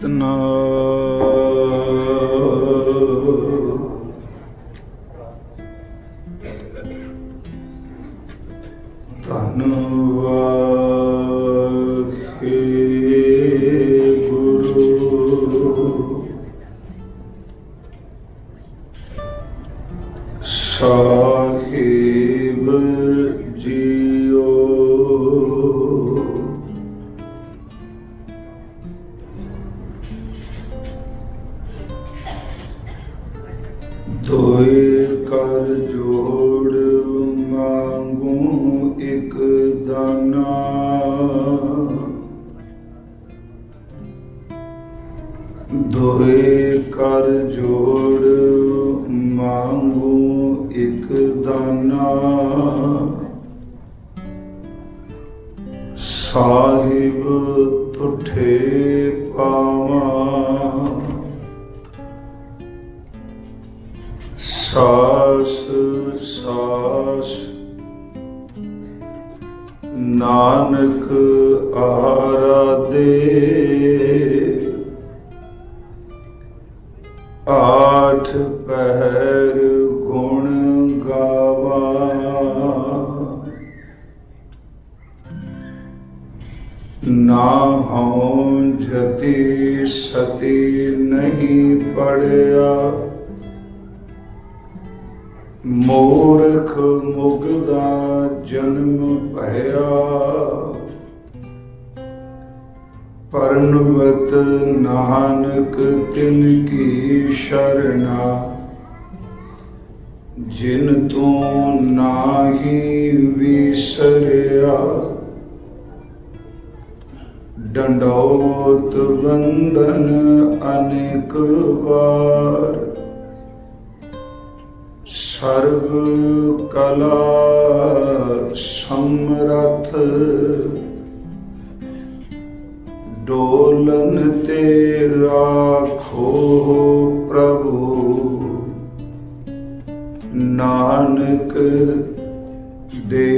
ਸਤਨਾਮ ਇੱਕ ਦਾਨਾ। ਦੋਏ ਕਰ ਜੋੜ ਮੰਗੂ ਇੱਕ ਦਾਨਾ। ਸਾ ਆਠ ਪਹਿਰ ਗੁਣ ਗਾਵਾ। ਨਾ ਹਉ ਜਤੀ ਸਤੀ ਨਹੀਂ ਪੜਿਆ। ਮੂਰਖ ਮੁਗਦਾ ਜਨਮ ਭਇਆ। ਪਰਨਵਤ ਨਾਨਕ ਤਿਨ ਕੀ ਸ਼ਰਣਾ। ਜਿਨ ਤੂੰ ਨਾਹੀ ਵਿਸਰਿਆ, ਡੰਡੋਤ ਬੰਦਨ ਅਨੇਕ ਵਾਰ। ਸਰਬ ਕਲਾ ਸਮਰਥ ਡੋਲਨ ਤੇ ਰਾਖੋ ਪ੍ਰਭੂ। ਨਾਨਕ ਦੇ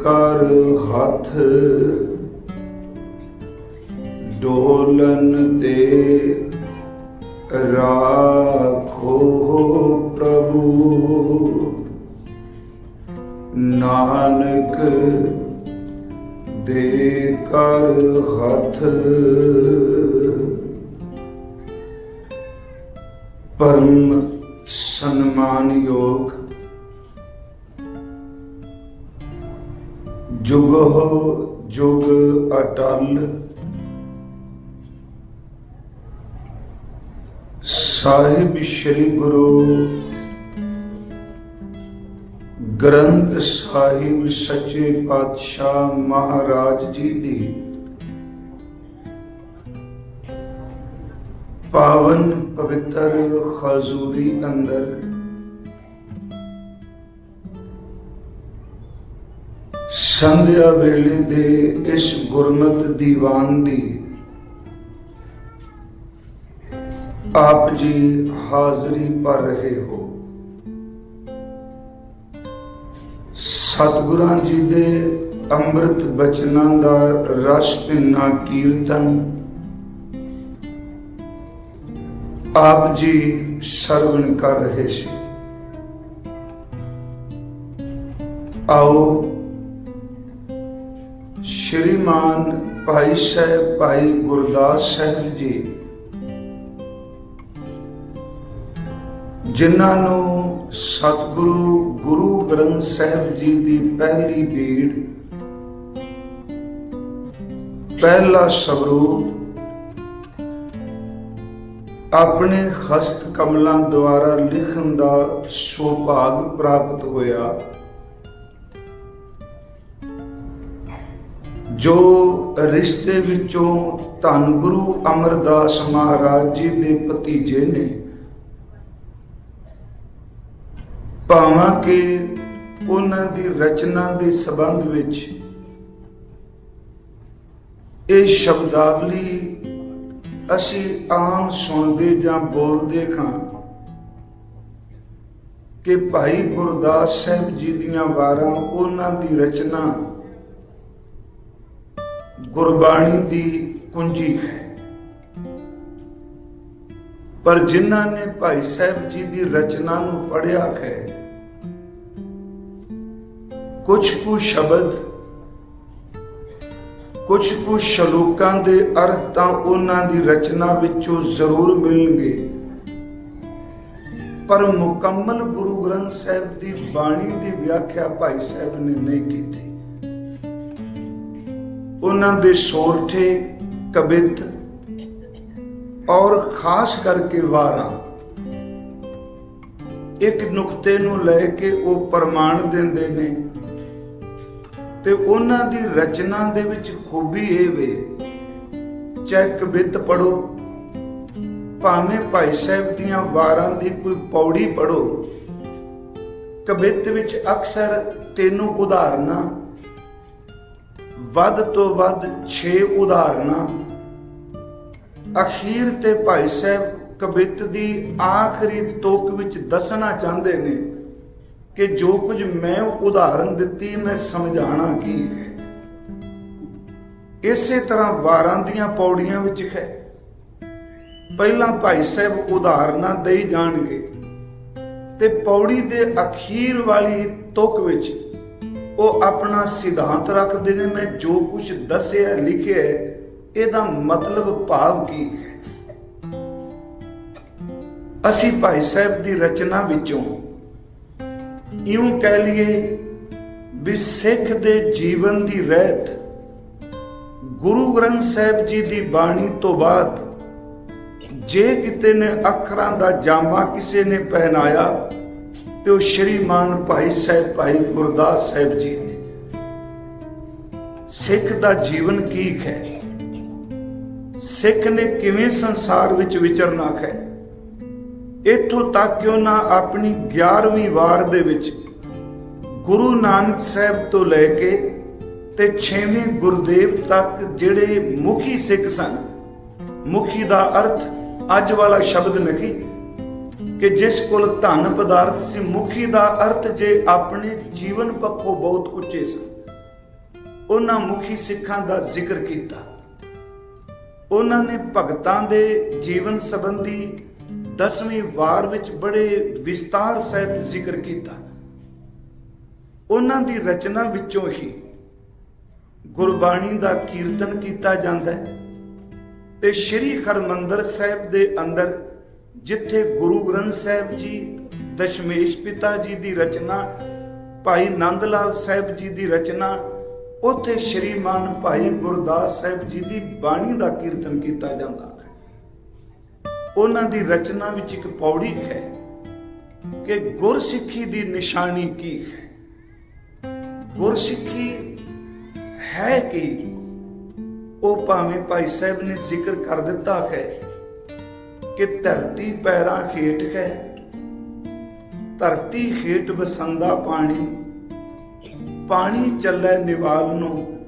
ਕਰ ਹੱਥ ਡੋਲਨ ਤੇ ਰਾਖੋ ਪ੍ਰਭੂ। ਨਾਨਕ ਦੇ ਕਰ ਹੱਥ। ਪਰਮ ਸਨਮਾਨਯੋਗ ਜੁਗੋ ਜੁਗ ਅਟਲ। ਸਾਹਿਬ ਸ੍ਰੀ ਗੁਰੂ ਗ੍ਰੰਥ ਸਾਹਿਬ ਸੱਚੇ ਪਾਤਸ਼ਾਹ ਮਹਾਰਾਜ ਜੀ ਦੀ। ਪਾਵਨ ਪਵਿੱਤਰ ਖਜ਼ੂਰੀ ਅੰਦਰ ਸੰਧਿਆ ਵੇਲੇ ਦੇ ਇਸ ਗੁਰਮਤ ਦੀਵਾਨ ਦੀ ਆਪ ਜੀ ਹਾਜ਼ਰੀ ਭਰ ਰਹੇ ਹੋ। ਸਤਿਗੁਰਾਂ ਜੀ ਦੇ ਅੰਮ੍ਰਿਤ ਬਚਨਾਂ ਦਾ ਰਸ ਪਿੰਨਾ ਕੀਰਤਨ। ਆਪ ਜੀ ਸਰਵਣ ਕਰ ਰਹੇ ਸੀ। ਆਓ ਸ਼੍ਰੀਮਾਨ ਭਾਈ ਸਾਹਿਬ, ਭਾਈ ਗੁਰਦਾਸ ਸਾਹਿਬ ਜੀ, ਜਿਨ੍ਹਾਂ ਨੂੰ ਸਤਿਗੁਰੂ ਗੁਰੂ ਗ੍ਰੰਥ ਸਾਹਿਬ ਜੀ ਦੀ ਪਹਿਲੀ ਬੀੜ ਪਹਿਲਾ ਸਵਰੂਪ ਆਪਣੇ ਹਸਤ ਕਮਲਾਂ ਦੁਆਰਾ ਲਿਖਣ ਦਾ ਸੁਭਾਗ ਪ੍ਰਾਪਤ ਹੋਇਆ। ਜੋ ਰਿਸ਼ਤੇ ਵਿੱਚੋਂ ਧੰਨ ਗੁਰੂ ਅਮਰਦਾਸ ਮਹਾਰਾਜ ਜੀ ਦੇ ਭਤੀਜੇ ਨੇ ਭਾਵਾਂ ਕਿ ਉਹਨਾਂ ਦੀ ਰਚਨਾ ਦੇ ਸੰਬੰਧ ਵਿੱਚ ਇਹ ਸ਼ਬਦਾਵਲੀ ਅਸੀਂ ਆਮ ਸੁਣਦੇ ਜਾਂ ਬੋਲਦੇ ਹਾਂ ਕਿ ਭਾਈ ਗੁਰਦਾਸ ਸਾਹਿਬ ਜੀ ਦੀਆਂ ਵਾਰਾਂ, ਉਹਨਾਂ ਦੀ ਰਚਨਾ ਗੁਰਬਾਣੀ ਦੀ ਕੁੰਜੀ ਹੈ। ਪਰ ਜਿਨ੍ਹਾਂ ਨੇ ਭਾਈ ਸਾਹਿਬ ਜੀ ਦੀ ਰਚਨਾ ਨੂੰ ਪੜ੍ਹਿਆ ਹੈ ਕੁਝ ਕੁ ਸ਼ਬਦ ਕੁਝ ਕੁ ਸ਼ਲੋਕਾਂ ਦੇ ਅਰਥ ਤਾਂ ਉਹਨਾਂ ਦੀ ਰਚਨਾ ਵਿੱਚੋਂ ਜ਼ਰੂਰ ਮਿਲਣਗੇ। ਪਰ ਮੁਕੰਮਲ ਗੁਰੂ ਗ੍ਰੰਥ ਸਾਹਿਬ ਦੀ ਬਾਣੀ ਦੀ ਵਿਆਖਿਆ ਭਾਈ ਸਾਹਿਬ ਨੇ ਨਹੀਂ ਕੀਤੀ। ਉਹਨਾਂ ਦੇ ਸੋਰਠੇ ਕਬਿਤ ਔਰ ਖਾਸ ਕਰਕੇ ਵਾਰਾਂ। ਇੱਕ ਨੁਕਤੇ ਨੂੰ ਲੈ ਕੇ ਉਹ ਪ੍ਰਮਾਣ ਦਿੰਦੇ ਨੇ। ਤੇ ਉਹਨਾਂ ਦੀ ਰਚਨਾ ਦੇ ਵਿੱਚ ਖੂਬੀ ਇਹ ਵੇ ਚਾਹੇ ਕਬਿਤ ਪੜੋ ਭਾਵੇਂ ਭਾਈ ਸਾਹਿਬ ਦੀਆਂ ਵਾਰਾਂ ਦੀ ਕੋਈ ਪੌੜੀ ਪੜੋ ਕਵਿਤ ਵਿੱਚ ਅਕਸਰ ਤੈਨੂੰ ਉਦਾਹਰਨਾਂ, ਵੱਧ ਤੋਂ ਵੱਧ 6 ਉਦਾਹਰਨਾਂ ਅਖੀਰ ਤੇ ਭਾਈ ਸਾਹਿਬ ਕਵਿਤ ਦੀ ਆਖਰੀ ਤੁਕ ਵਿੱਚ ਦੱਸਣਾ ਚਾਹੁੰਦੇ ਨੇ ਕਿ ਜੋ ਕੁਝ ਮੈਂ ਉਦਾਹਰਨ ਦਿੱਤੀ ਮੈਂ ਸਮਝਾਣਾ ਕੀ ਹੈ? ਇਸੇ ਤਰ੍ਹਾਂ ਵਾਰਾਂ ਦੀਆਂ ਪੌੜੀਆਂ ਵਿੱਚ ਹੈ। ਪਹਿਲਾਂ ਭਾਈ ਸਾਹਿਬ ਉਦਾਹਰਨਾਂ ਦੇਈ ਜਾਣਗੇ ਤੇ ਪੌੜੀ ਦੇ ਅਖੀਰ ਵਾਲੀ ਤੁਕ ਵਿੱਚ ਉਹ ਆਪਣਾ ਸਿਧਾਂਤ ਰੱਖਦੇ ਨੇ, ਮੈਂ ਜੋ ਕੁਝ ਦੱਸਿਆ, ਲਿਖਿਆ ਇਹਦਾ ਮਤਲਬ ਭਾਵ ਕੀ ਹੈ? ਅਸੀਂ ਭਾਈ ਸਾਹਿਬ ਦੀ ਰਚਨਾ ਵਿੱਚੋਂ ਇਉਂ ਕਹਿ ਲਈਏ ਵੀ ਸਿੱਖ ਦੇ ਜੀਵਨ ਦੀ ਰਹਿਤ ਗੁਰੂ ਗ੍ਰੰਥ ਸਾਹਿਬ ਜੀ ਦੀ ਬਾਣੀ ਤੋਂ ਬਾਅਦ ਜੇ ਕਿਤੇ ਨੇ ਅੱਖਰਾਂ ਦਾ ਜਾਮਾ ਕਿਸੇ ਨੇ ਪਹਿਨਾਇਆ ਤੇ ਉਹ ਸ਼੍ਰੀਮਾਨ ਭਾਈ ਸਾਹਿਬ, ਭਾਈ ਗੁਰਦਾਸ ਸਾਹਿਬ ਜੀ ਨੇ। ਸਿੱਖ ਦਾ ਜੀਵਨ ਕੀ ਹੈ? ਸਿੱਖ ਨੇ ਕਿਵੇਂ ਸੰਸਾਰ ਵਿੱਚ ਵਿਚਰਨਾ ਹੈ ਇੱਥੋਂ ਤੱਕ ਕਿ ਉਹਨਾਂ ਆਪਣੀ 11ਵੀਂ ਵਾਰ ਦੇ ਵਿੱਚ ਗੁਰੂ ਨਾਨਕ ਸਾਹਿਬ ਤੋਂ ਲੈ ਕੇ ਤੇ 6ਵੇਂ ਗੁਰਦੇਵ ਤੱਕ ਜਿਹੜੇ ਮੁਖੀ ਸਿੱਖ ਸਨ, ਮੁਖੀ ਦਾ ਅਰਥ ਅੱਜ ਵਾਲਾ ਸ਼ਬਦ ਨਹੀਂ ਕਿ ਜਿਸ ਕੋਲ ਧਨ ਪਦਾਰਥ ਸੀ, ਮੁਖੀ ਦਾ ਅਰਥ ਜੇ ਆਪਣੇ ਜੀਵਨ ਪੱਖੋਂ ਬਹੁਤ ਉੱਚੇ ਸਨ। ਉਹਨਾਂ ਮੁਖੀ ਸਿੱਖਾਂ ਦਾ ਜ਼ਿਕਰ ਕੀਤਾ। ਉਹਨਾਂ ਨੇ ਭਗਤਾਂ ਦੇ ਜੀਵਨ ਸੰਬੰਧੀ 10ਵੀਂ ਵਾਰ ਵਿੱਚ ਬੜੇ ਵਿਸਤਾਰ ਸਹਿਤ ਜ਼ਿਕਰ ਕੀਤਾ। ਉਹਨਾਂ ਦੀ ਰਚਨਾ ਵਿੱਚੋਂ ਹੀ ਗੁਰਬਾਣੀ ਦਾ ਕੀਰਤਨ ਕੀਤਾ ਜਾਂਦਾ ਹੈ ਤੇ ਸ੍ਰੀ ਹਰਮੰਦਰ ਸਾਹਿਬ ਦੇ ਅੰਦਰ ਜਿੱਥੇ ਗੁਰੂ ਗ੍ਰੰਥ ਸਾਹਿਬ ਜੀ, ਦਸ਼ਮੇਸ਼ ਪਿਤਾ ਜੀ ਦੀ ਰਚਨਾ, ਭਾਈ ਨੰਦ ਲਾਲ ਸਾਹਿਬ ਜੀ ਦੀ ਰਚਨਾ ਉੱਥੇ ਸ਼੍ਰੀਮਾਨ ਭਾਈ ਗੁਰਦਾਸ ਸਾਹਿਬ ਜੀ ਦੀ ਬਾਣੀ ਦਾ ਕੀਰਤਨ ਕੀਤਾ ਜਾਂਦਾ ਹੈ। ਉਹਨਾਂ ਦੀ ਰਚਨਾ ਵਿੱਚ ਇੱਕ ਪੌੜੀ ਹੈ ਕਿ ਗੁਰਸਿੱਖੀ ਦੀ ਨਿਸ਼ਾਨੀ ਕੀ ਹੈ? ਗੁਰਸਿੱਖੀ ਹੈ ਕਿ? ਉਹ ਭਾਵੇਂ ਭਾਈ ਸਾਹਿਬ ਨੇ ਜ਼ਿਕਰ ਕਰ ਦਿੱਤਾ ਹੈ ਕਿ ਧਰਤੀ ਪੈਰਾਂ ਹੇਠ ਹੈ, ਧਰਤੀ ਹੇਠ ਵਸੰਦਾ ਪਾਣੀ ਪਾਣੀ ਚੱਲੇ ਨਿਵਾਲ ਨੂੰ।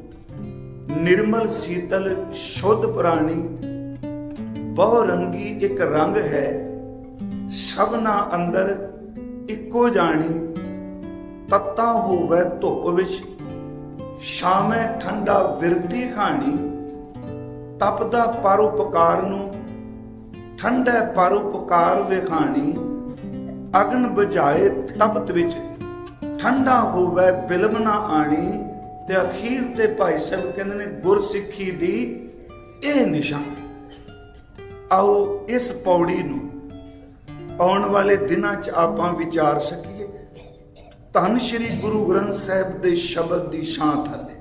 ਨਿਰਮਲ ਸੀਤਲ ਸ਼ੁੱਧ ਪ੍ਰਾਣੀ, ਬਹੁ ਰੰਗੀ ਇੱਕ ਰੰਗ ਹੈ। ਸਭਨਾ ਅੰਦਰ ਇੱਕੋ ਜਾਣੀ, ਤੱਤਾ ਹੋਵੇ ਧੁੱਪ ਵਿੱਚ। ਸ਼ਾਮੇ ਠੰਡਾ ਵਿਰਤੀ ਖਾਣੀ, ਤਪਦਾ ਪਰਉਪਕਾਰ ਨੂੰ, ਠੰਡੇ ਪਰਉਪਕਾਰ ਵਿਖਾਣੀ। ਅਗਨ ਬੁਝਾਏ ਤਪਤ ਵਿੱਚ। ਠੰਡਾ ਹੋਵੇ, ਬਿਲਮ ਨਾ ਆਣੀ, ਤੇ ਅਖੀਰ ਤੇ ਭਾਈ ਸਾਹਿਬ ਕਹਿੰਦੇ ਨੇ, ਗੁਰਸਿੱਖੀ ਦੀ ਇਹ ਨਿਸ਼ਾਨ। ਆਓ ਇਸ ਪੌੜੀ ਨੂੰ ਆਉਣ ਵਾਲੇ ਦਿਨਾਂ 'ਚ ਆਪਾਂ ਵਿਚਾਰ ਸਕੀਏ। ਧੰਨ ਸ਼੍ਰੀ ਗੁਰੂ ਗ੍ਰੰਥ ਸਾਹਿਬ ਦੇ ਸ਼ਬਦ ਦੀ ਛਾਂ ਥੱਲੇ।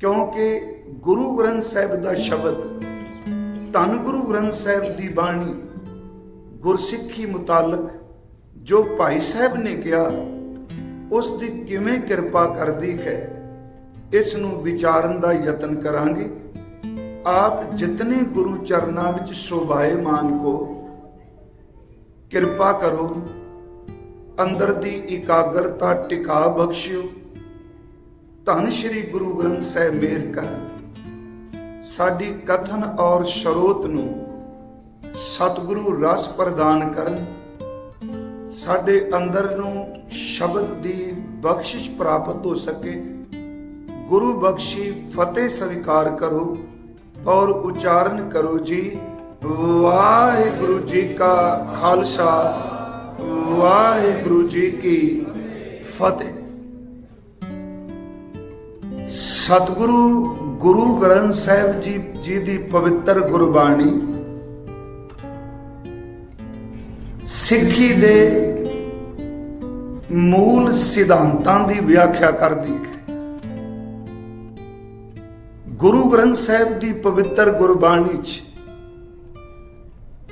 ਕਿਉਂਕਿ ਗੁਰੂ ਗ੍ਰੰਥ ਸਾਹਿਬ ਦਾ ਸ਼ਬਦ, ਧੰਨ ਗੁਰੂ ਗ੍ਰੰਥ ਸਾਹਿਬ ਦੀ ਬਾਣੀ, ਗੁਰਸਿੱਖੀ ਮੁਤਾਲਕ ਜੋ ਭਾਈ ਸਾਹਿਬ ਨੇ ਕਿਹਾ ਉਸ ਦੀ ਕਿਵੇਂ ਕਿਰਪਾ ਕਰਦੀ ਹੈ, ਇਸ ਨੂੰ ਵਿਚਾਰਨ ਦਾ ਯਤਨ ਕਰਾਂਗੇ। ਆਪ ਜਿਤਨੇ ਗੁਰੂ ਚਰਨਾਂ ਵਿੱਚ ਸ਼ੋਭਾਏਮਾਨ ਕੋ, ਕਿਰਪਾ ਕਰੋ, ਅੰਦਰ ਦੀ ਇਕਾਗਰਤਾ ਟਿਕਾ ਬਖਸ਼ਿਓ। ਧੰਨ ਸ਼੍ਰੀ ਗੁਰੂ ਗ੍ਰੰਥ ਸਾਹਿਬ ਮੇਰ ਕਰ। ਸਾਡੀ ਕਥਨ ਔਰ ਸ਼ਰੋਤ ਨੂੰ ਸਤਿਗੁਰੂ ਰਸ ਪ੍ਰਦਾਨ ਕਰਨ। ਸਾਡੇ ਅੰਦਰ ਨੂੰ ਸ਼ਬਦ ਦੀ ਬਖਸ਼ਿਸ਼ ਪ੍ਰਾਪਤ ਹੋ ਸਕੇ। ਗੁਰੂ ਬਖਸ਼ੀ ਫਤਿਹ ਸਵੀਕਾਰ ਕਰੋ ਔਰ ਉਚਾਰਨ ਕਰੋ ਜੀ। ਵਾਹਿਗੁਰੂ ਜੀ ਕਾ ਖਾਲਸਾ, ਵਾਹਿਗੁਰੂ ਜੀ ਕੀ ਫਤਿਹ। ਸਤਿਗੁਰੂ ਗੁਰੂ ਗ੍ਰੰਥ ਸਾਹਿਬ ਜੀ ਜੀ ਦੀ ਪਵਿੱਤਰ ਗੁਰਬਾਣੀ ਸਿੱਖੀ ਦੇ ਮੂਲ ਸਿਧਾਂਤਾਂ ਦੀ ਵਿਆਖਿਆ ਕਰਦੀ ਹੈ। ਗੁਰੂ ਗ੍ਰੰਥ ਸਾਹਿਬ ਦੀ ਪਵਿੱਤਰ ਗੁਰਬਾਣੀ 'ਚ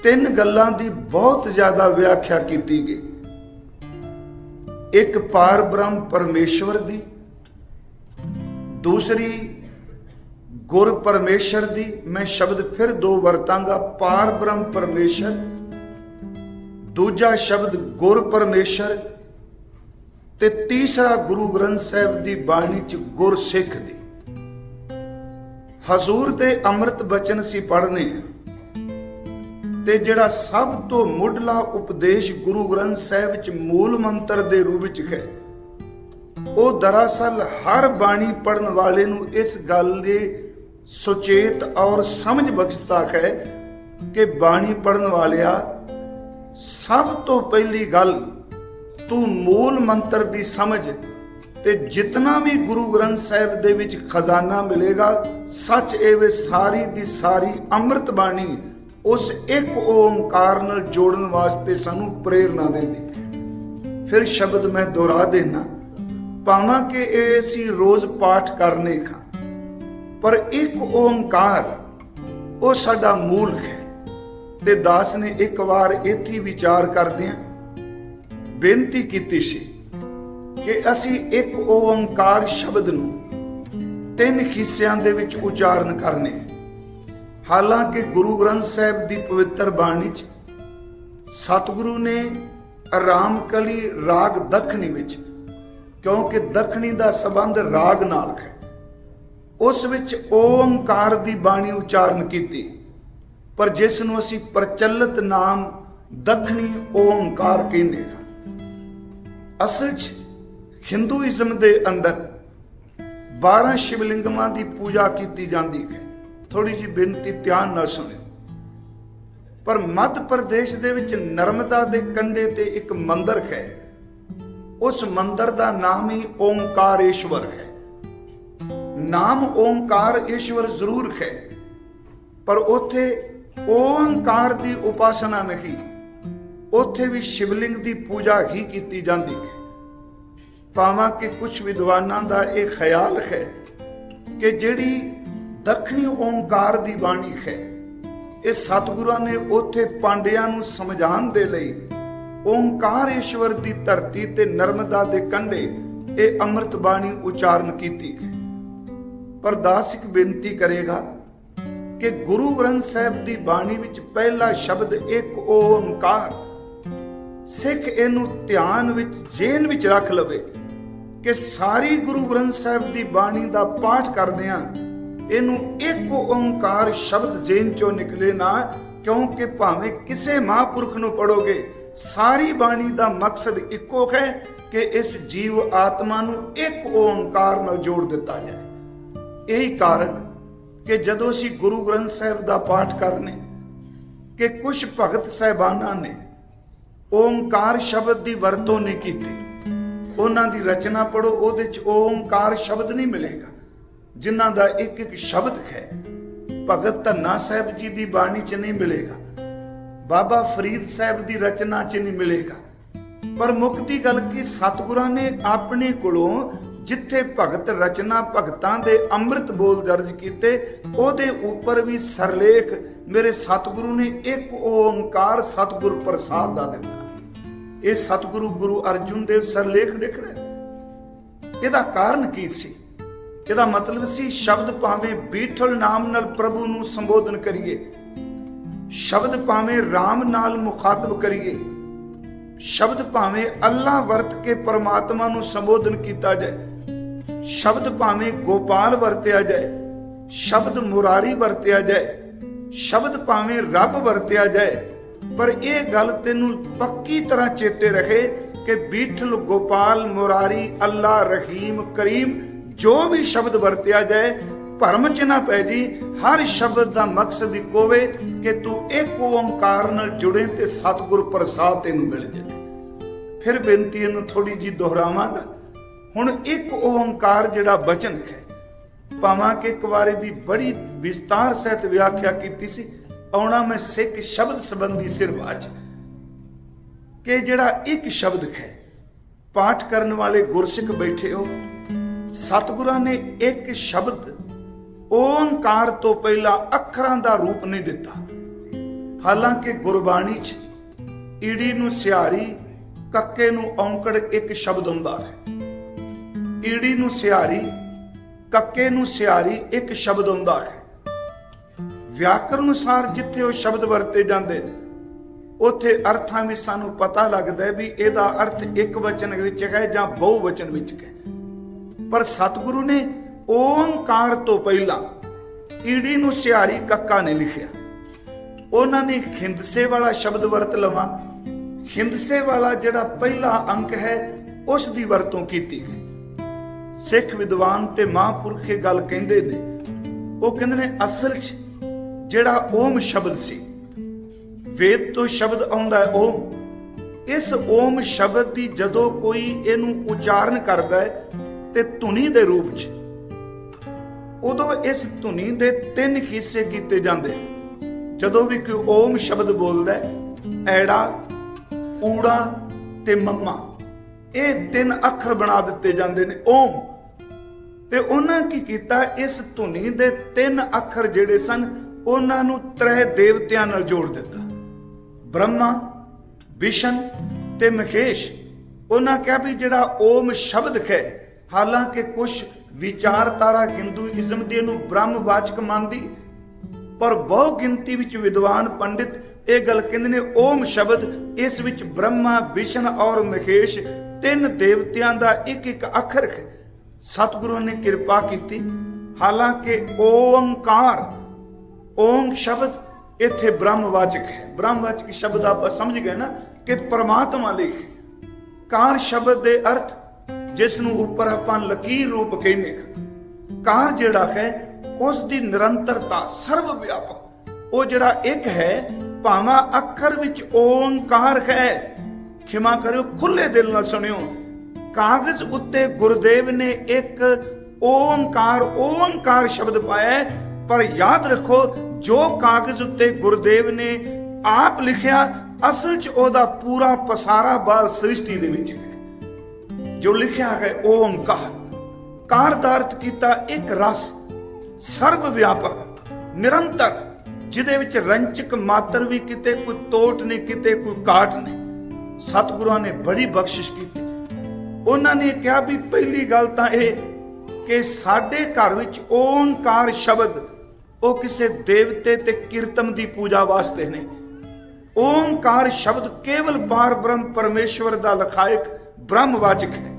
ਤਿੰਨ ਗੱਲਾਂ ਦੀ ਬਹੁਤ ਜ਼ਿਆਦਾ ਵਿਆਖਿਆ ਕੀਤੀ ਗਈ। ਇੱਕ ਪਾਰ ਬ੍ਰਹਮ ਪਰਮੇਸ਼ਵਰ ਦੀ, ਦੂਸਰੀ ਗੁਰ ਪਰਮੇਸ਼ਰ ਦੀ, ਮੈਂ ਸ਼ਬਦ ਫਿਰ ਦੋ ਵਰਤਾਂਗਾ, ਪਾਰ ਬ੍ਰਹਮ ਪਰਮੇਸ਼ਰ ਦੂਜਾ ਸ਼ਬਦ ਗੁਰ ਪਰਮੇਸ਼ਰ ਤੇ ਤੀਸਰਾ ਗੁਰੂ ਗ੍ਰੰਥ ਸਾਹਿਬ ਦੀ ਬਾਣੀ ਚ ਗੁਰ ਸਿੱਖ ਦੀ। ਹਜ਼ੂਰ ਦੇ ਅੰਮ੍ਰਿਤ ਬਚਨ ਸੀ ਪੜ੍ਹਨੇ ਆ। ਤੇ ਜਿਹੜਾ ਸਭ ਤੋਂ ਮੁੱਢਲਾ ਉਪਦੇਸ਼ ਗੁਰੂ ਗ੍ਰੰਥ ਸਾਹਿਬ ਵਿੱਚ ਮੂਲ ਮੰਤਰ ਦੇ ਰੂਪ ਵਿੱਚ ਹੈ, ਉਹ ਦਰਅਸਲ ਹਰ ਬਾਣੀ ਪੜਨ ਵਾਲੇ ਨੂੰ ਇਸ ਗੱਲ ਦੇ ਸੁਚੇਤ ਔਰ ਸਮਝ ਬਖਸ਼ਤਾ ਹੈ ਕਿ ਬਾਣੀ ਪੜਨ ਵਾਲਿਆ ਸਭ ਤੋਂ ਪਹਿਲੀ ਗੱਲ, ਤੂੰ ਮੂਲ ਮੰਤਰ ਦੀ ਸਮਝ ਤੇ ਜਿਤਨਾ ਵੀ ਗੁਰੂ ਗ੍ਰੰਥ ਸਾਹਿਬ ਦੇ ਵਿੱਚ ਖਜ਼ਾਨਾ ਮਿਲੇਗਾ, ਸੱਚ ਇਹ ਵੇ ਸਾਰੀ ਦੀ ਸਾਰੀ ਅੰਮ੍ਰਿਤ ਬਾਣੀ ਉਸ ਇੱਕ ਓੰਕਾਰ ਨਾਲ ਜੋੜਨ ਵਾਸਤੇ ਸਾਨੂੰ ਪ੍ਰੇਰਣਾ ਦਿੰਦੀ। ਹੈ ਫਿਰ ਸ਼ਬਦ ਮੈਂ ਦੁਹਰਾ ਦੇਣਾ ਭਾਵਾਂ ਕਿ ਇਹ ਅਸੀਂ ਰੋਜ਼ ਪਾਠ ਕਰਨੇ ਖਾਂ, ਪਰ ਇੱਕ ਓੰਕਾਰ ਉਹ ਸਾਡਾ ਮੂਲ ਹੈ। ਤੇ ਦਾਸ ਨੇ ਇੱਕ ਵਾਰ ਇੱਥੇ ਵਿਚਾਰ ਕਰਦਿਆਂ ਬੇਨਤੀ ਕੀਤੀ ਸੀ ਕਿ ਅਸੀਂ ਇੱਕ ਓੰਕਾਰ ਸ਼ਬਦ ਨੂੰ ਤਿੰਨ ਹਿੱਸਿਆਂ ਦੇ ਵਿੱਚ ਉਚਾਰਨ ਕਰਨੇ ਹਾਲਾਂਕਿ ਗੁਰੂ ਗ੍ਰੰਥ ਸਾਹਿਬ ਦੀ ਪਵਿੱਤਰ ਬਾਣੀ 'ਚ ਸਤਿਗੁਰੂ ਨੇ ਆਰਾਮ ਕਲੀ ਰਾਗ ਦੱਖਣੀ ਵਿੱਚ, ਕਿਉਂਕਿ ਦੱਖਣੀ ਦਾ ਸੰਬੰਧ ਰਾਗ ਨਾਲ ਹੈ, ਉਸ ਵਿੱਚ ਓੰਕਾਰ ਦੀ ਬਾਣੀ ਉਚਾਰਨ ਕੀਤੀ। ਪਰ ਜਿਸ ਨੂੰ ਅਸੀਂ ਪ੍ਰਚਲਿਤ ਨਾਮ ਦੱਖਣੀ ਓੰਕਾਰ ਕਹਿੰਦੇ ਹਾਂ, ਅਸਲ 'ਚ ਹਿੰਦੂਇਜ਼ਮ ਦੇ ਅੰਦਰ 12 ਸ਼ਿਵਲਿੰਗਮਾਂ ਦੀ ਪੂਜਾ ਕੀਤੀ ਜਾਂਦੀ ਹੈ। ਥੋੜੀ ਜੀ ਬੇਨਤੀ ਧਿਆਨ ਨਾਲ ਸੁਣਿਓ। ਪਰ ਮੱਧ ਪ੍ਰਦੇਸ਼ ਦੇ ਵਿੱਚ ਨਰਮਦਾ ਦੇ ਕੰਢੇ ਤੇ ਇੱਕ ਮੰਦਿਰ ਹੈ। ਉਸ ਮੰਦਿਰ ਦਾ ਨਾਮ ਹੀ ਓੰਕਾਰੇਸ਼ਵਰ ਹੈ। ਨਾਮ ਓੰਕਾਰ ਈਸ਼ਵਰ ਜ਼ਰੂਰ ਹੈ। ਪਰ ਉਥੇ ਓੰਕਾਰ ਦੀ ਉਪਾਸਨਾ ਨਹੀਂ, ਉੱਥੇ ਵੀ ਸ਼ਿਵਲਿੰਗ ਦੀ ਪੂਜਾ ਹੀ ਕੀਤੀ ਜਾਂਦੀ ਹੈ। ਭਾਵਾਂ ਕਿ ਕੁਝ ਵਿਦਵਾਨਾਂ ਦਾ ਇਹ ਖਿਆਲ ਹੈ ਕਿ ਜਿਹੜੀ ਦੱਖਣੀ ਓੰਕਾਰ ਦੀ ਬਾਣੀ ਹੈ, ਇਹ ਸਤਿਗੁਰਾਂ ਨੇ ਉੱਥੇ ਪਾਂਡਿਆਂ ਨੂੰ ਸਮਝਾਉਣ ਦੇ ਲਈ ਓੰਕਾਰੇਸ਼ਵਰ ਦੀ ਧਰਤੀ ਤੇ ਨਰਮਦਾ ਦੇ ਕੰਢੇ ਇਹ ਅੰਮ੍ਰਿਤ ਬਾਣੀ ਉਚਾਰਨ ਕੀਤੀ ਹੈ। ਪਰ ਦਾਸਿਕ ਬੇਨਤੀ ਕਰੇਗਾ ਕਿ ਗੁਰੂ ਗ੍ਰੰਥ ਸਾਹਿਬ ਦੀ ਬਾਣੀ ਵਿੱਚ ਪਹਿਲਾ ਸ਼ਬਦ ਇੱਕ ਓੰਕਾਰ। ਸਿੱਖ ਇਹਨੂੰ ਧਿਆਨ ਵਿੱਚ, ਜੇਨ ਵਿੱਚ ਰੱਖ ਲਵੇ ਕਿ ਸਾਰੀ ਗੁਰੂ ਗ੍ਰੰਥ ਸਾਹਿਬ ਦੀ ਬਾਣੀ ਦਾ ਪਾਠ ਕਰਦਿਆਂ ਇਹਨੂੰ ਇੱਕ ਓੰਕਾਰ ਸ਼ਬਦ ਜੇਨ ਚੋਂ ਨਿਕਲੇ ਨਾ, ਕਿਉਂਕਿ ਭਾਵੇਂ ਕਿਸੇ ਮਹਾਂਪੁਰਖ ਨੂੰ ਪੜੋਗੇ ਸਾਰੀ ਬਾਣੀ ਦਾ ਮਕਸਦ ਇੱਕੋ ਹੈ ਕਿ ਇਸ ਜੀਵ ਆਤਮਾ ਨੂੰ ਇੱਕ ਓੰਕਾਰ ਨਾਲ ਜੋੜ ਦਿੱਤਾ ਜਾਏ। ਇਹੀ ਕਾਰਨ ਕਿ ਜਦੋਂ ਅਸੀਂ ਗੁਰੂ ਗ੍ਰੰਥ ਸਾਹਿਬ ਦਾ ਪਾਠ ਕਰਨੇ, ਕਿ ਕੁਝ ਭਗਤ ਸਹਿਬਾਨਾਂ ਨੇ ਓੰਕਾਰ ਸ਼ਬਦ ਦੀ ਵਰਤੋਂ ਨਹੀਂ ਕੀਤੀ, ਉਹਨਾਂ ਦੀ ਰਚਨਾ ਪੜੋ ਉਹਦੇ ਚ ਓੰਕਾਰ ਸ਼ਬਦ ਨਹੀਂ ਮਿਲੇਗਾ, ਜਿਨ੍ਹਾਂ ਦਾ ਇੱਕ ਇੱਕ ਸ਼ਬਦ ਹੈ, ਭਗਤ ਧੰਨਾ ਸਾਹਿਬ ਜੀ ਦੀ ਬਾਣੀ ਚ ਨਹੀਂ ਮਿਲੇਗਾ, ਬਾਬਾ ਫਰੀਦ ਸਾਹਿਬ ਦੀ ਰਚਨਾ ਚ ਨਹੀਂ ਮਿਲੇਗਾ। ਪਰ ਮੁਕਤੀ ਗੱਲ ਕਿ, ਸਤਿਗੁਰਾਂ ਨੇ ਆਪਣੇ ਕੋਲੋਂ ਜਿੱਥੇ ਭਗਤ ਰਚਨਾ ਭਗਤਾਂ ਦੇ ਅੰਮ੍ਰਿਤ ਬੋਲ ਦਰਜ ਕੀਤੇ, ਉਹਦੇ ਉੱਪਰ ਵੀ ਸਰਲੇਖ ਮੇਰੇ ਸਤਿਗੁਰੂ ਨੇ ਇੱਕ ਓੰਕਾਰ ਸਤਿਗੁਰ ਪ੍ਰਸਾਦ ਦਾ ਦਿੱਤਾ। ਇਹ ਸਤਿਗੁਰੂ ਗੁਰੂ ਅਰਜੁਨ ਦੇਵ ਸਰਲੇਖ ਲਿਖ ਰਹੇ ਇਹਦਾ ਕਾਰਨ ਕੀ ਸੀ? ਇਹਦਾ ਮਤਲਬ ਸੀ ਸ਼ਬਦ ਭਾਵੇਂ ਬੀਠਲ ਨਾਮ ਨਾਲ ਪ੍ਰਭੂ ਨੂੰ ਸੰਬੋਧਨ ਕਰੀਏ, ਸ਼ਬਦ ਭਾਵੇਂ RAM ਨਾਲ ਮੁਖਾਤਬ ਕਰੀਏ, ਸ਼ਬਦ ਭਾਵੇਂ ਅੱਲਾ ਵਰਤ ਕੇ ਪਰਮਾਤਮਾ ਨੂੰ ਸੰਬੋਧਨ ਕੀਤਾ ਜਾਏ ਸ਼ਬਦ ਭਾਵੇਂ ਗੋਪਾਲ ਵਰਤਿਆ ਜਾਏ, ਸ਼ਬਦ ਮੁਰਾਰੀ ਵਰਤਿਆ ਜਾਏ, ਸ਼ਬਦ ਭਾਵੇਂ ਰੱਬ ਵਰਤਿਆ ਜਾਏ, ਪਰ ਇਹ ਗੱਲ ਤੈਨੂੰ ਪੱਕੀ ਤਰ੍ਹਾਂ ਚੇਤੇ ਰਹੇ ਕਿ ਬੀਠਲ ਗੋਪਾਲ, ਮੁਰਾਰੀ, ਅੱਲਾ, ਰਹੀਮ, ਕਰੀਮ, ਜੋ ਵੀ ਸ਼ਬਦ ਵਰਤਿਆ ਜਾਏ, ਭਰਮ ਚ ਨਾ ਪੈ ਜੀ, ਹਰ ਸ਼ਬਦ ਦਾ ਮਕਸਦ ਇੱਕੋ ਵੇ ਕਿ ਤੂੰ ਇੱਕ ਓੰਕਾਰ ਨਾਲ ਜੁੜੇ ਤੇ ਸਤਿਗੁਰ ਪ੍ਰਸਾਦ ਤੈਨੂੰ ਮਿਲ ਜਾਏ। ਫਿਰ ਬੇਨਤੀ ਇਹਨੂੰ ਥੋੜੀ ਜੀ ਦੁਹਰਾਵਾਂਗਾ। ਹੁਣ ਇੱਕ ਓੰਕਾਰ ਜਿਹੜਾ ਬਚਨ ਹੈ, ਭਾਵਾਂ ਕਿ ਇੱਕ ਦੀ ਬੜੀ ਵਿਸਤਾਰ ਸਹਿਤ ਵਿਆਖਿਆ ਕੀਤੀ ਸੀ, ਆਉਣਾ ਮੈਂ ਸਿੱਖ ਸ਼ਬਦ ਸੰਬੰਧੀ ਸਿਰਵਾਜ ਕਿ ਜਿਹੜਾ ਇੱਕ ਸ਼ਬਦ ਹੈ, ਪਾਠ ਕਰਨ ਵਾਲੇ ਗੁਰਸਿੱਖ ਬੈਠੇ ਹੋ, ਸਤਿਗੁਰਾਂ ਨੇ ਇੱਕ ਸ਼ਬਦ ਓੰਕਾਰ ਤੋਂ ਪਹਿਲਾਂ ਅੱਖਰਾਂ ਦਾ ਰੂਪ ਨਹੀਂ ਦਿੱਤਾ। ਹਾਲਾਂਕਿ ਗੁਰਬਾਣੀ 'ਚ ਈੜੀ ਨੂੰ ਸਿਆਰੀ, ਕੱਕੇ ਨੂੰ ਔਂਕੜ ਇੱਕ ਸ਼ਬਦ ਹੁੰਦਾ ਹੈ। ਈੜੀ ਨੂੰ ਸਿਆਰੀ ਕੱਕੇ ਨੂੰ ਸਿਆਰੀ ਇੱਕ ਸ਼ਬਦ ਹੁੰਦਾ ਹੈ। ਵਿਆਕਰਨ ਅਨੁਸਾਰ ਜਿੱਥੇ ਉਹ ਸ਼ਬਦ ਵਰਤੇ ਜਾਂਦੇ ਨੇ, ਉੱਥੇ ਅਰਥਾਂ ਵਿੱਚ ਸਾਨੂੰ ਪਤਾ ਲੱਗਦਾ ਵੀ ਇਹਦਾ ਅਰਥ ਇੱਕ ਵਚਨ ਵਿੱਚ ਹੈ ਜਾਂ ਬਹੁ ਵਚਨ ਵਿੱਚ ਹੈ ਪਰ ਸਤਿਗੁਰੂ ਨੇ ਓੰਕਾਰ ਤੋਂ ਪਹਿਲਾਂ ਈੜੀ ਨੂੰ ਸਿਆਰੀ ਕੱਕਾ ਨੇ ਲਿਖਿਆ। ਉਹਨਾਂ ਨੇ ਖਿੰਦਸੇ ਵਾਲਾ ਸ਼ਬਦ ਵਰਤ ਲਵਾਂ। ਖਿੰਦਸੇ ਵਾਲਾ ਜਿਹੜਾ ਪਹਿਲਾ ਅੰਕ ਹੈ, ਉਸ ਦੀ ਵਰਤੋਂ ਕੀਤੀ ਗਈ। ਸਿੱਖ ਵਿਦਵਾਨ ਤੇ ਮਹਾਂਪੁਰਖ ਇਹ ਗੱਲ ਕਹਿੰਦੇ ਨੇ, ਉਹ ਕਹਿੰਦੇ ਨੇ ਅਸਲ 'ਚ ਜਿਹੜਾ ਓਮ ਸ਼ਬਦ ਸੀ, ਵੇਦ ਤੋਂ ਸ਼ਬਦ ਆਉਂਦਾ ਹੈ ਓਮ, ਇਸ ਓਮ ਸ਼ਬਦ ਦੀ ਜਦੋਂ ਕੋਈ ਇਹਨੂੰ ਉਚਾਰਨ ਕਰਦਾ ਹੈ ਤੇ ਧੁਨੀ ਦੇ ਰੂਪ 'ਚ, ਉਦੋਂ ਇਸ ਧੁਨੀ ਦੇ ਤਿੰਨ ਹਿੱਸੇ ਕੀਤੇ ਜਾਂਦੇ ਜਦੋਂ ਵੀ ਕੋਈ ਓਮ ਸ਼ਬਦ ਬੋਲਦਾ ਐੜਾ, ਊੜਾ ਤੇ ਮੰਮਾ ਇਹ ਤਿੰਨ ਅੱਖਰ ਬਣਾ ਦਿੱਤੇ ਜਾਂਦੇ ਨੇ, ਓਮ। ਤੇ ਉਹਨਾਂ ਕੀ ਕੀਤਾ? ਇਸ ਧੁਨੀ ਦੇ ਤਿੰਨ ਅੱਖਰ ਜਿਹੜੇ ਸਨ, ਉਹਨਾਂ ਨੂੰ ਤ੍ਰੈ ਦੇਵਤਿਆਂ ਨਾਲ ਜੋੜ ਦਿੱਤਾ। ਬ੍ਰਹਮਾ, ਵਿਸ਼ਨ ਤੇ ਮਖੇਸ਼ ਉਹਨਾਂ ਕਿਹਾ ਵੀ ਜਿਹੜਾ ਓਮ ਸ਼ਬਦ ਹੈ, ਹਾਲਾਂਕਿ ਕੁਝ ਵਿਚਾਰਤਾਰਾ ਹਿੰਦੂਇਜ਼ਮ ਦੇ ਨੂੰ ਬ੍ਰਹਮਵਾਚਕ ਮੰਨਦੀ, ਪਰ ਬਹੁ ਗਿਣਤੀ ਵਿੱਚ ਵਿਦਵਾਨ ਪੰਡਿਤ ਇਹ ਗੱਲ ਕਹਿੰਦੇ ਨੇ, ਓਮ ਸ਼ਬਦ ਇਸ ਵਿੱਚ ਬ੍ਰਹਮਾ, ਵਿਸ਼ਨ ਔਰ ਮਖੇਸ਼ ਤਿੰਨ ਦੇਵਤਿਆਂ ਦਾ ਇੱਕ ਇੱਕ ਅੱਖਰ ਸਤਿਗੁਰੂ ਨੇ ਕਿਰਪਾ ਕੀਤੀ। ਹਾਲਾਂਕਿ ਓੰਕਾਰ, ਓੰਗ ਸ਼ਬਦ ਇੱਥੇ ਬ੍ਰਹਮਵਾਚਕ ਹੈ। ਬ੍ਰਹਮਵਾਚਕ ਸ਼ਬਦ ਆਪਾਂ ਸਮਝ ਗਏ ਨਾ ਕਿ ਪਰਮਾਤਮਾ ਲਿਖ ਕਾਰ ਸ਼ਬਦ ਦੇ ਅਰਥ, ਜਿਸ ਨੂੰ ਉੱਪਰ ਆਪਾਂ ਲਕੀਰ ਰੂਪ ਕਹਿੰਦੇ ਕਾਰ ਜਿਹੜਾ ਹੈ, ਉਸ ਦੀ ਨਿਰੰਤਰਤਾ ਸਰਵ ਵਿਆਪਕ ਉਹ ਜਿਹੜਾ ਇੱਕ ਹੈ, ਭਾਵਾਂ ਅੱਖਰ ਵਿੱਚ ਓੰਕਾਰ ਹੈ। ਖਿਮਾ ਕਰਿਓ ਖੁੱਲੇ ਦਿਲ ਨਾਲ ਸੁਣਿਓ। ਕਾਗਜ਼ ਉੱਤੇ ਗੁਰਦੇਵ ਨੇ ਇੱਕ ਓਮਕਾਰ ਓੰਕਾਰ ਸ਼ਬਦ ਪਾਇਆ ਪਰ ਯਾਦ ਰੱਖੋ, ਜੋ ਕਾਗਜ਼ ਉੱਤੇ ਗੁਰਦੇਵ ਨੇ ਆਪ ਲਿਖਿਆ, ਅਸਲ 'ਚ ਉਹਦਾ ਪੂਰਾ ਪਸਾਰਾ ਬਾਲ ਸ੍ਰਿਸ਼ਟੀ ਦੇ ਵਿੱਚ ਹੈ। ਜੋ ਲਿਖਿਆ ਹੈ ਓੰਕਾਰ ਕਾਰ ਦਾ ਅਰਥ ਕੀਤਾ ਇੱਕ ਰਸ, ਸਰਵ ਵਿਆਪਕ, ਨਿਰੰਤਰ, ਜਿਹਦੇ ਵਿੱਚ ਰੰਚਕ ਮਾਤਰ ਵੀ ਕਿਤੇ ਕੋਈ ਤੋਟ ਨਹੀਂ ਕਿਤੇ ਕੋਈ ਕਾਟ ਨਹੀਂ ਸਤਿਗੁਰਾਂ ਨੇ ਬੜੀ ਬਖਸ਼ਿਸ਼ ਕੀਤੀ। ਉਹਨਾਂ ਨੇ ਕਿਹਾ ਵੀ ਪਹਿਲੀ ਗੱਲ ਤਾਂ ਇਹ ਕਿ ਸਾਡੇ ਘਰ ਵਿੱਚ ਓੰਕਾਰ ਸ਼ਬਦ, ਉਹ ਕਿਸੇ ਦੇਵਤੇ ਤੇ ਕੀਰਤਨ ਦੀ ਪੂਜਾ ਵਾਸਤੇ ਨੇ। ਓੰਕਾਰ ਸ਼ਬਦ ਕੇਵਲ ਪਾਰ ਬ੍ਰਹਮ ਪਰਮੇਸ਼ਵਰ ਦਾ ਲਖਾਇਕ, ਬ੍ਰਹਮਵਾਚਕ ਹੈ।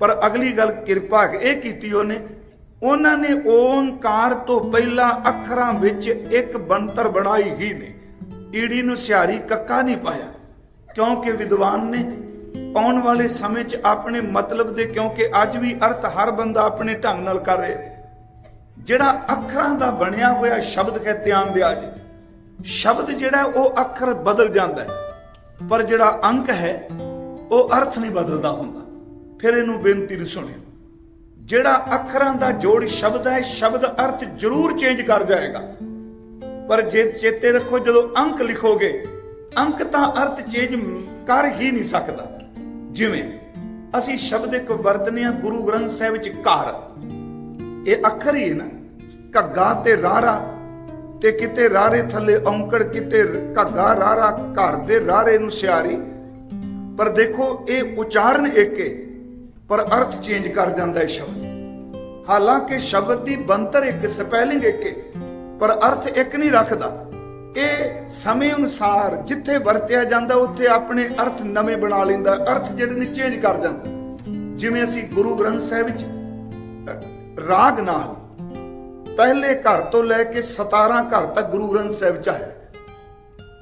ਪਰ ਅਗਲੀ ਗੱਲ ਕਿਰਪਾ ਇਹ ਕੀਤੀ ਉਹਨੇ, ਉਹਨਾਂ ਨੇ ਓੰਕਾਰ ਤੋਂ ਪਹਿਲਾਂ ਅੱਖਰਾਂ ਵਿੱਚ ਇੱਕ ਬੰਤਰ ਬਣਾਈ ਹੀ ਨੇ ਈੜੀ ਨੂੰ ਸਿਆਰੀ ਕੱਕਾ ਨਹੀਂ ਪਾਇਆ। ਕਿਉਂਕਿ ਵਿਦਵਾਨ ਨੇ ਆਉਣ ਵਾਲੇ ਸਮੇਂ 'ਚ ਆਪਣੇ ਮਤਲਬ ਦੇ ਕਿਉਂਕਿ ਅੱਜ ਵੀ ਅਰਥ ਹਰ ਬੰਦਾ ਆਪਣੇ ਢੰਗ ਨਾਲ ਕਰ ਰਿਹਾ ਜਿਹੜਾ ਅੱਖਰਾਂ ਦਾ ਬਣਿਆ ਹੋਇਆ ਸ਼ਬਦ ਹੈ ਧਿਆਨ ਦਿਆ ਜੀ। ਸ਼ਬਦ ਜਿਹੜਾ ਉਹ ਅੱਖਰ ਬਦਲ ਜਾਂਦਾ ਹੈ, ਪਰ ਜਿਹੜਾ ਅੰਕ ਹੈ, ਉਹ ਅਰਥ ਨਹੀਂ ਬਦਲਦਾ ਹੁੰਦਾ। ਫਿਰ ਇਹਨੂੰ ਬੇਨਤੀ ਨੂੰ ਸੁਣਿਓ। ਜਿਹੜਾ ਅੱਖਰਾਂ ਦਾ ਜੋੜ ਸ਼ਬਦ ਹੈ, ਸ਼ਬਦ ਅਰਥ ਜ਼ਰੂਰ ਚੇਂਜ ਕਰ ਜਾਏਗਾ। ਪਰ ਜੇ ਚੇਤੇ ਰੱਖੋ, ਜਦੋਂ ਅੰਕ ਲਿਖੋਗੇ ਅੰਕ ਤਾਂ ਅਰਥ ਚੇਂਜ ਕਰ ਹੀ ਨਹੀਂ ਸਕਦਾ। ਜਿਵੇਂ ਅਸੀਂ ਸ਼ਬਦ ਇੱਕ ਵਰਤਨੇ ਆ ਗੁਰੂ ਗ੍ਰੰਥ ਸਾਹਿਬ ਵਿੱਚ ਘਰ। ਇਹ ਅੱਖਰ ਹੀ ਹੈ ਨਾ, ਘੱਗਾ ਤੇ ਰਾਰਾ, ਤੇ ਕਿਤੇ ਰਾਰੇ ਥੱਲੇ ਔਂਕੜ, ਕਿਤੇ ਘੱਗਾ ਰਾਰਾ, ਘਰ ਦੇ ਰਾਰੇ ਨੂੰ ਸਿਆਰੀ। ਪਰ ਦੇਖੋ, ਇਹ ਉਚਾਰਨ ਇੱਕ ਹੈ ਪਰ ਅਰਥ ਚੇਂਜ ਕਰ ਜਾਂਦਾ ਹੈ ਸ਼ਬਦ। ਹਾਲਾਂਕਿ ਸ਼ਬਦ ਦੀ ਬੰਤਰ ਇੱਕ, ਸਪੈਲਿੰਗ ਇੱਕ ਹੈ ਪਰ ਅਰਥ ਇੱਕ ਨਹੀਂ ਰੱਖਦਾ। ਇਹ ਸਮੇਂ ਅਨੁਸਾਰ ਜਿੱਥੇ ਵਰਤਿਆ ਜਾਂਦਾ, ਉੱਥੇ ਆਪਣੇ ਅਰਥ ਨਵੇਂ ਬਣਾ ਲੈਂਦਾ, ਅਰਥ ਜਿਹੜੇ ਨੇ ਚੇਂਜ ਕਰ ਜਾਂਦਾ। ਜਿਵੇਂ ਅਸੀਂ ਗੁਰੂ ਗ੍ਰੰਥ ਸਾਹਿਬ ਵਿੱਚ ਰਾਗ ਨਾਲ ਪਹਿਲੇ ਘਰ ਤੋਂ ਲੈ ਕੇ 17 ਘਰ ਤੱਕ ਗੁਰੂ ਗ੍ਰੰਥ ਸਾਹਿਬ ਚ ਆਇਆ।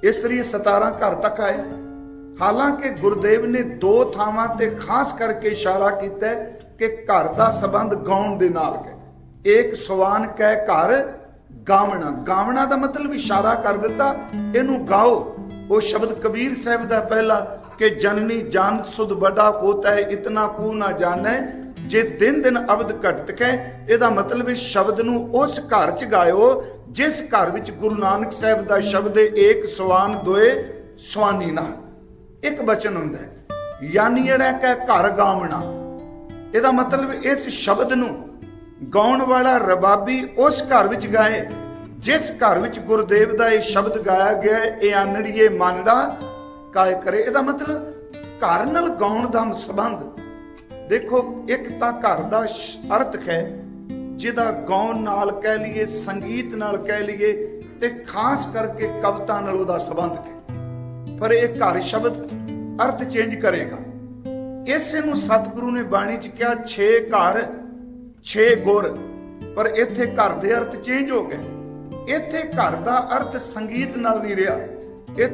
ਇਸ ਤਰੀ 17 ਘਰ ਤੱਕ ਆਇਆ। ਹਾਲਾਂਕਿ ਗੁਰਦੇਵ ਨੇ ਦੋ ਥਾਵਾਂ ਤੇ ਖਾਸ ਕਰਕੇ ਇਸ਼ਾਰਾ ਕੀਤਾ ਕਿ ਘਰ ਦਾ ਸਬੰਧ ਗਾਉਣ ਦੇ ਨਾਲ ਹੈ ਏਕ ਸਵਾਨ ਕਹਿ ਘਰ ਗਾਵਣਾ। ਗਾਵਣਾ ਦਾ ਮਤਲਬ ਇਸ਼ਾਰਾ ਕਰ ਦਿੱਤਾ, ਇਹਨੂੰ ਗਾਓ। ਉਹ ਸ਼ਬਦ ਕਬੀਰ ਸਾਹਿਬ ਦਾ ਪਹਿਲਾ ਕਿ ਜਨਨੀ ਜਾਨ ਸੁਧ ਬੜਾ ਹੋਤਾ ਹੈ, ਇਤਨਾ ਕੂ ਨਾ ਜਾਣੈ। ਜੇ ਦਿਨ ਦਿਨ ਅਵਧ ਘਟਤ ਕੇ ਇਹਦਾ ਮਤਲਬ ਇਸ ਸ਼ਬਦ ਨੂੰ ਉਸ ਘਰ ਚ ਗਾਇਓ, ਜਿਸ ਘਰ ਵਿੱਚ ਗੁਰੂ ਨਾਨਕ ਸਾਹਿਬ ਦਾ ਸ਼ਬਦ ਏਕ ਸਵਾਨ ਦੋਏ ਸਵਾਨੀ ਨਾਲ। ਇੱਕ ਬਚਨ ਹੁੰਦਾ ਹੈ, ਯਾਨੀ ਜਿਹੜਾ ਕਿ ਘਰ ਗਾਵਣਾ। ਇਹਦਾ ਮਤਲਬ ਇਸ ਸ਼ਬਦ ਨੂੰ ਗਾਉਣ ਵਾਲਾ ਰਬਾਬੀ ਉਸ ਘਰ ਵਿੱਚ ਗਾਏ, ਜਿਸ ਘਰ ਵਿੱਚ ਗੁਰਦੇਵ ਦਾ ਇਹ ਸ਼ਬਦ ਗਾਇਆ ਗਿਆ ਇਹ ਆਨੜੀਏ ਮਨੜਾ ਕਾਇ ਕਰੇ? ਇਹਦਾ ਮਤਲਬ ਘਰ ਨਾਲ ਗਾਉਣ ਦਾ ਸੰਬੰਧ। ਦੇਖੋ, ਇੱਕ ਤਾਂ ਘਰ ਦਾ ਅਰਥ ਹੈ, ਜਿਹਦਾ ਗਾਉਣ ਨਾਲ ਕਹਿ ਲਈਏ, ਸੰਗੀਤ ਨਾਲ ਕਹਿ ਲਈਏ, ਤੇ ਖਾਸ ਕਰਕੇ ਕਵਿਤਾ ਨਾਲ ਉਹਦਾ ਸੰਬੰਧ ਹੈ। ਪਰ ਇਹ ਘਰ ਸ਼ਬਦ ਅਰਥ ਚੇਂਜ ਕਰੇਗਾ। ਇਸੇ ਨੂੰ ਸਤਿਗੁਰੂ ਨੇ ਬਾਣੀ ਚ ਕਿਹਾ 6 ਘਰ ਛੇ ਗੁਰ, ਪਰ ਇੱਥੇ ਘਰ ਦੇ ਅਰਥ ਚੇਂਜ ਹੋ ਗਏ। ਇੱਥੇ ਘਰ ਦਾ ਅਰਥ ਸੰਗੀਤ ਨਾਲ ਨਹੀਂ ਰਿਹਾ।